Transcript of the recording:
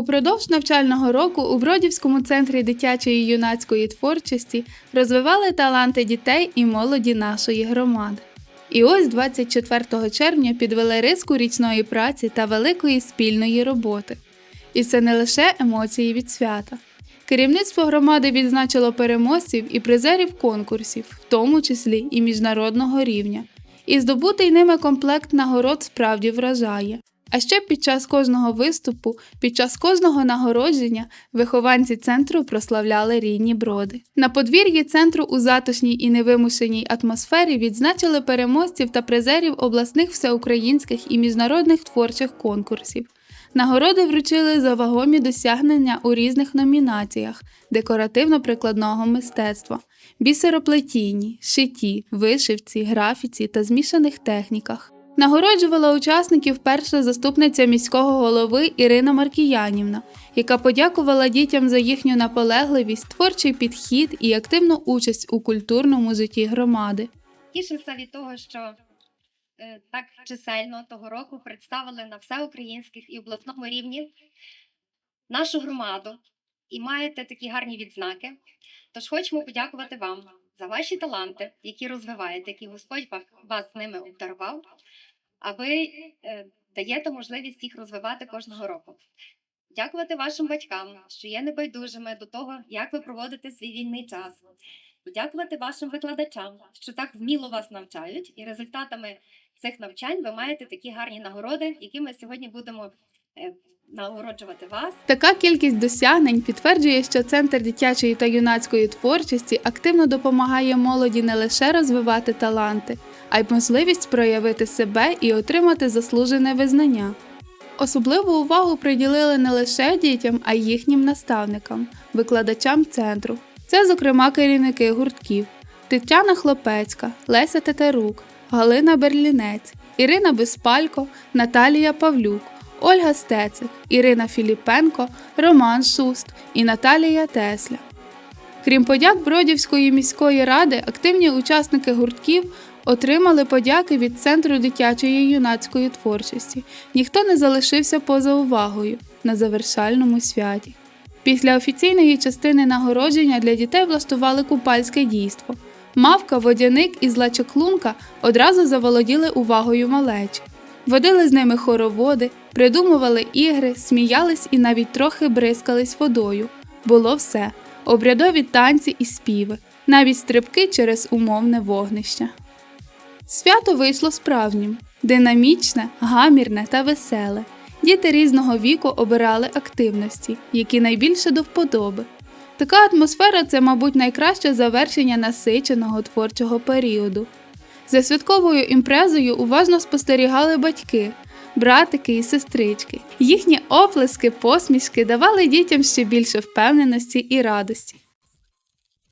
Упродовж навчального року у Бродівському центрі дитячої і юнацької творчості розвивали таланти дітей і молоді нашої громади. І ось 24 червня підвели риску річної праці та великої спільної роботи. І це не лише емоції від свята. Керівництво громади відзначило переможців і призерів конкурсів, в тому числі і міжнародного рівня. І здобутий ними комплект нагород справді вражає. А ще під час кожного виступу, під час кожного нагородження вихованці центру прославляли рідні броди. На подвір'ї центру у затишній і невимушеній атмосфері відзначили переможців та призерів обласних всеукраїнських і міжнародних творчих конкурсів. Нагороди вручили за вагомі досягнення у різних номінаціях декоративно-прикладного мистецтва, бісероплетінні, шитті, вишивці, графіці та змішаних техніках. Нагороджувала учасників перша заступниця міського голови Ірина Маркіянівна, яка подякувала дітям за їхню наполегливість, творчий підхід і активну участь у культурному житті громади. Тішимося від того, що е, так чисельно того року представили на всеукраїнських і обласному рівні нашу громаду і маєте такі гарні відзнаки. Тож хочемо подякувати вам за ваші таланти, які розвиваєте, які Господь ва- вас ними обдарував, а ви е, даєте можливість їх розвивати кожного року. Дякувати вашим батькам, що є небайдужими до того, як ви проводите свій вільний час. Подякувати вашим викладачам, що так вміло вас навчають, і результатами цих навчань ви маєте такі гарні нагороди, які ми сьогодні будемо е, нагороджувати вас. Така кількість досягнень підтверджує, що Центр дитячої та юнацької творчості активно допомагає молоді не лише розвивати таланти, а й можливість проявити себе і отримати заслужене визнання. Особливу увагу приділили не лише дітям, а й їхнім наставникам, викладачам центру. Це, зокрема, керівники гуртків Тетяна Хлопецька, Леся Тетерук, Галина Берлінець, Ірина Безпалько, Наталія Павлюк, Ольга Стецик, Ірина Філіпенко, Роман Шуст і Наталія Тесля. Крім подяк Бродівської міської ради, активні учасники гуртків отримали подяки від Центру дитячої юнацької творчості. Ніхто не залишився поза увагою на завершальному святі. Після офіційної частини нагородження для дітей влаштували купальське дійство. Мавка, водяник і зла чаклунка одразу заволоділи увагою малечі. Водили з ними хороводи, придумували ігри, сміялись і навіть трохи бризкались водою. Було все обрядові танці і співи, навіть стрибки через умовне вогнище. Свято вийшло справжнім, динамічне, гамірне та веселе. Діти різного віку обирали активності, які найбільше до вподоби. Така атмосфера це, мабуть, найкраще завершення насиченого творчого періоду. За святковою імпрезою уважно спостерігали батьки, братики і сестрички. Їхні оплески, посмішки давали дітям ще більше впевненості і радості.